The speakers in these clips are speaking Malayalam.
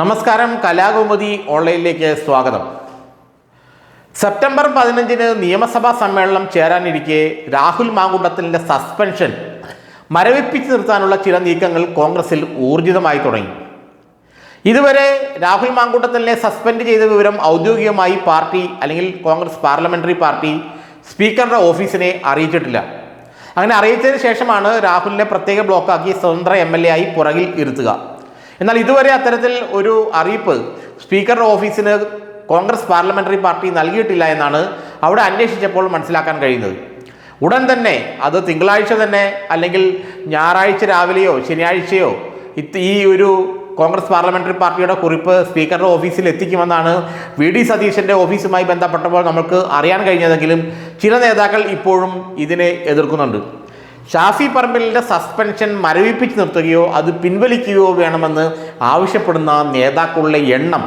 നമസ്കാരം കലാകൗമുദി ഓൺലൈനിലേക്ക് സ്വാഗതം. സെപ്റ്റംബർ പതിനഞ്ചിന് നിയമസഭാ സമ്മേളനം ചേരാനിരിക്കെ രാഹുൽ മാങ്കുണ്ടത്തിന്റെ സസ്പെൻഷൻ മരവിപ്പിച്ച് നിർത്താനുള്ള ചില നീക്കങ്ങൾ കോൺഗ്രസിൽ ഊർജിതമായി തുടങ്ങി. ഇതുവരെ രാഹുൽ മാങ്കൂട്ടത്തിനെ സസ്പെൻഡ് ചെയ്ത വിവരം ഔദ്യോഗികമായി പാർട്ടി അല്ലെങ്കിൽ കോൺഗ്രസ് പാർലമെന്ററി പാർട്ടി സ്പീക്കറുടെ ഓഫീസിനെ അറിയിച്ചിട്ടില്ല. അങ്ങനെ അറിയിച്ചതിന് ശേഷമാണ് രാഹുലിനെ പ്രത്യേക ബ്ലോക്കാക്കി സ്വതന്ത്ര എ ആയി പുറകിൽ ഇരുത്തുക. എന്നാൽ ഇതുവരെ അത്തരത്തിൽ ഒരു അറിയിപ്പ് സ്പീക്കറുടെ ഓഫീസിന് കോൺഗ്രസ് പാർലമെന്ററി പാർട്ടി നൽകിയിട്ടില്ല എന്നാണ് അവിടെ അന്വേഷിച്ചപ്പോൾ മനസ്സിലാക്കാൻ കഴിയുന്നത്. ഉടൻ തന്നെ അത് തിങ്കളാഴ്ച തന്നെ അല്ലെങ്കിൽ ഞായറാഴ്ച രാവിലെയോ ശനിയാഴ്ചയോ ഈ ഒരു കോൺഗ്രസ് പാർലമെന്ററി പാർട്ടിയുടെ കുറിപ്പ് സ്പീക്കറുടെ ഓഫീസിൽ എത്തിക്കുമെന്നാണ് വി ഡി സതീശന്റെ ഓഫീസുമായി ബന്ധപ്പെട്ടപ്പോൾ നമുക്ക് അറിയാൻ കഴിഞ്ഞതെങ്കിലും ചില നേതാക്കൾ ഇപ്പോഴും ഇതിനെ എതിർക്കുന്നുണ്ട്. ഷാഫി പറമ്പിലിന്റെ സസ്പെൻഷൻ മരവിപ്പിച്ച് നിർത്തുകയോ അത് പിൻവലിക്കുകയോ വേണമെന്ന് ആവശ്യപ്പെടുന്ന നേതാക്കളുടെ എണ്ണം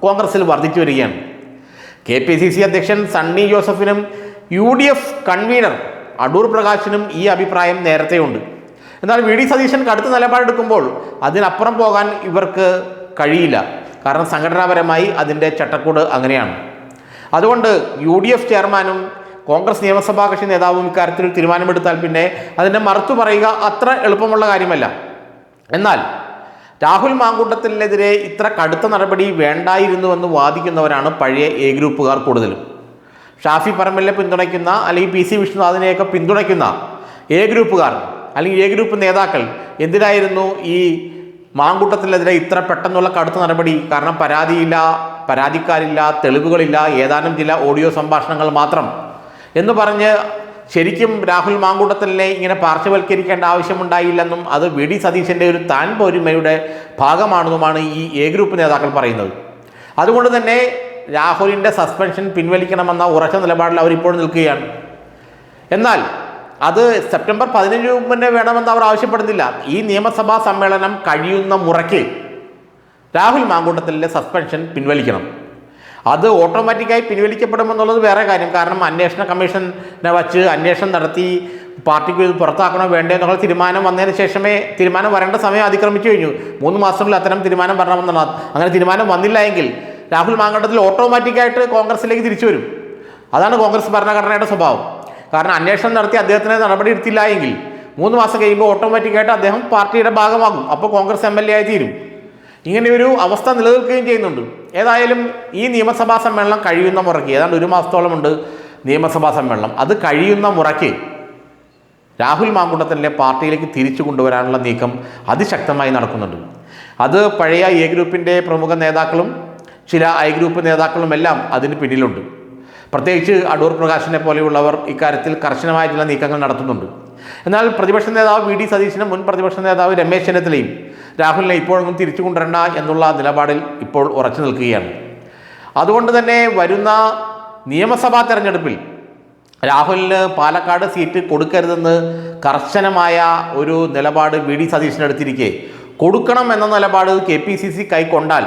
കോൺഗ്രസിൽ വർദ്ധിച്ചു വരികയാണ്. കെ പി സി സി അധ്യക്ഷൻ Sunny ജോസഫിനും U D F convenor Adoor പ്രകാശിനും ഈ അഭിപ്രായം നേരത്തെയുണ്ട്. എന്നാൽ വി ഡി സതീശൻ കടുത്ത നിലപാടെടുക്കുമ്പോൾ അതിനപ്പുറം പോകാൻ ഇവർക്ക് കഴിയില്ല. കാരണം സംഘടനാപരമായി അതിന്റെ ചട്ടക്കൂട് അങ്ങനെയാണ്. അതുകൊണ്ട് യു ഡി എഫ് ചെയർമാനും കോൺഗ്രസ് നിയമസഭാ കക്ഷി നേതാവും ഇക്കാര്യത്തിൽ തീരുമാനമെടുത്താൽ പിന്നെ അതിന്റെ മറുത്തു പറയുക അത്ര എളുപ്പമുള്ള കാര്യമല്ല. എന്നാൽ രാഹുൽ മാങ്കൂട്ടത്തിനെതിരെ ഇത്ര കടുത്ത നടപടി വേണ്ടായിരുന്നുവെന്ന് വാദിക്കുന്നവരാണ് പഴയ എ ഗ്രൂപ്പുകാർ കൂടുതലും. ഷാഫി പറമ്പലിനെ പിന്തുണയ്ക്കുന്ന അല്ലെങ്കിൽ പി സി വിഷ്ണുനാഥിനെയൊക്കെ പിന്തുണയ്ക്കുന്ന എ ഗ്രൂപ്പുകാർ അല്ലെങ്കിൽ എ ഗ്രൂപ്പ് നേതാക്കൾ എന്തിനായിരുന്നു ഈ മാങ്കൂട്ടത്തിനെതിരെ ഇത്ര പെട്ടെന്നുള്ള കടുത്ത നടപടി? കാരണം പരാതിയില്ല പരാതിക്കാരില്ല തെളിവുകളില്ല ഏതാനും ചില ഓഡിയോ സംഭാഷണങ്ങൾ മാത്രം. എന്ന് പറഞ്ഞ് ശരിക്കും രാഹുൽ മാങ്കൂട്ടത്തിനെ ഇങ്ങനെ പാർശ്വവൽക്കരിക്കേണ്ട ആവശ്യമുണ്ടായില്ലെന്നും അത് വി ഡി സതീശന്റെ ഒരു താൻ പോരുമയുടെ ഭാഗമാണെന്നുമാണ് ഈ എ ഗ്രൂപ്പ് നേതാക്കൾ പറയുന്നത്. അതുകൊണ്ട് തന്നെ രാഹുലിന്റെ സസ്പെൻഷൻ പിൻവലിക്കണമെന്ന ഉറച്ച നിലപാടിൽ അവരിപ്പോൾ നിൽക്കുകയാണ്. എന്നാൽ അത് സെപ്റ്റംബർ പതിനഞ്ച് മുന്നേ വേണമെന്ന് അവർ ആവശ്യപ്പെടുന്നില്ല. ഈ നിയമസഭാ സമ്മേളനം കഴിയുന്ന മുറയ്ക്ക് രാഹുൽ മാങ്കൂട്ടത്തിലെ സസ്പെൻഷൻ പിൻവലിക്കണം. അത് ഓട്ടോമാറ്റിക്കായി പിൻവലിക്കപ്പെടുമെന്നുള്ളത് വേറെ കാര്യം. കാരണം അന്വേഷണ കമ്മീഷനെ വച്ച് അന്വേഷണം നടത്തി പാർട്ടിക്ക് ഇത് പുറത്താക്കണോ വേണ്ടേ എന്നുള്ള തീരുമാനം വന്നതിന് ശേഷമേ തീരുമാനം വരേണ്ട സമയം അതിക്രമിച്ചു കഴിഞ്ഞു. മൂന്ന് മാസത്തിനുള്ളിൽ അത്തരം തീരുമാനം വരണമെന്നാണ് അങ്ങനെ തീരുമാനം വന്നില്ല എങ്കിൽ രാഹുൽ മാങ്കണ്ടത്തിൽ ഓട്ടോമാറ്റിക്കായിട്ട് കോൺഗ്രസിലേക്ക് തിരിച്ചു വരും. അതാണ് കോൺഗ്രസ് ഭരണഘടനയുടെ സ്വഭാവം. കാരണം അന്വേഷണം നടത്തി അദ്ദേഹത്തിന് നടപടി എടുത്തില്ല എങ്കിൽ മൂന്ന് മാസം കഴിയുമ്പോൾ ഓട്ടോമാറ്റിക്കായിട്ട് അദ്ദേഹം പാർട്ടിയുടെ ഭാഗമാകും. അപ്പോൾ കോൺഗ്രസ് എം എൽ എ ആയി തീരും. ഇങ്ങനെയൊരു അവസ്ഥ നിലനിൽക്കുകയും ചെയ്യുന്നുണ്ട്. ഏതായാലും ഈ നിയമസഭാ സമ്മേളനം കഴിയുന്ന മുറയ്ക്ക് ഏതാണ്ട് ഒരു മാസത്തോളമുണ്ട് നിയമസഭാ സമ്മേളനം അത് കഴിയുന്ന മുറയ്ക്ക് രാഹുൽ മാങ്കുണ്ടത്തിന്റെ പാർട്ടിയിലേക്ക് തിരിച്ചു കൊണ്ടുവരാനുള്ള നീക്കം അതിശക്തമായി നടക്കുന്നുണ്ട്. അത് പഴയ എ ഗ്രൂപ്പിന്റെ പ്രമുഖ നേതാക്കളും ചില ഐ ഗ്രൂപ്പ് നേതാക്കളും എല്ലാം അതിന് പിന്നിലുണ്ട്. പ്രത്യേകിച്ച് അടൂർ പ്രകാശിനെ പോലെയുള്ളവർ ഇക്കാര്യത്തിൽ കർശനമായ ചില നീക്കങ്ങൾ നടത്തുന്നുണ്ട്. എന്നാൽ പ്രതിപക്ഷ നേതാവ് വി ഡി സതീശനും മുൻ പ്രതിപക്ഷ നേതാവ് രമേശ് ചെന്നിത്തലയും രാഹുലിനെ ഇപ്പോഴൊന്നും തിരിച്ചു കൊണ്ടുവരണ്ട എന്നുള്ള നിലപാടിൽ ഇപ്പോൾ ഉറച്ചു നിൽക്കുകയാണ്. അതുകൊണ്ട് തന്നെ വരുന്ന നിയമസഭാ തെരഞ്ഞെടുപ്പിൽ രാഹുലിന് പാലക്കാട് സീറ്റ് കൊടുക്കരുതെന്ന് കർശനമായ ഒരു നിലപാട് വി ഡി സതീശനെടുത്തിരിക്കെ കൊടുക്കണം എന്ന നിലപാട് കെ പി സി സി കൈക്കൊണ്ടാൽ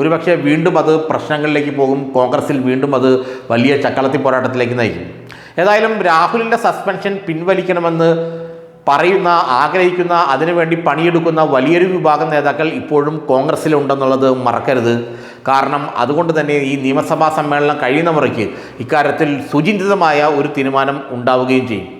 ഒരുപക്ഷെ വീണ്ടും അത് പ്രശ്നങ്ങളിലേക്ക് പോകും. കോൺഗ്രസിൽ വീണ്ടും അത് വലിയ ചക്കളത്തി പോരാട്ടത്തിലേക്ക് നയിക്കും. ഏതായാലും രാഹുലിന്റെ സസ്പെൻഷൻ പിൻവലിക്കണമെന്ന് പറയുന്ന ആഗ്രഹിക്കുന്ന അതിനുവേണ്ടി പണിയെടുക്കുന്ന വലിയൊരു വിഭാഗം നേതാക്കൾ ഇപ്പോഴും കോൺഗ്രസ്സിലുണ്ടെന്നുള്ളത് മറക്കരുത്. കാരണം അതുകൊണ്ട് തന്നെ ഈ നിയമസഭാ സമ്മേളനം കഴിയുന്ന മുറയ്ക്ക് ഇക്കാര്യത്തിൽ സുചിന്തിതമായ ഒരു തീരുമാനം ഉണ്ടാവുകയും ചെയ്യും.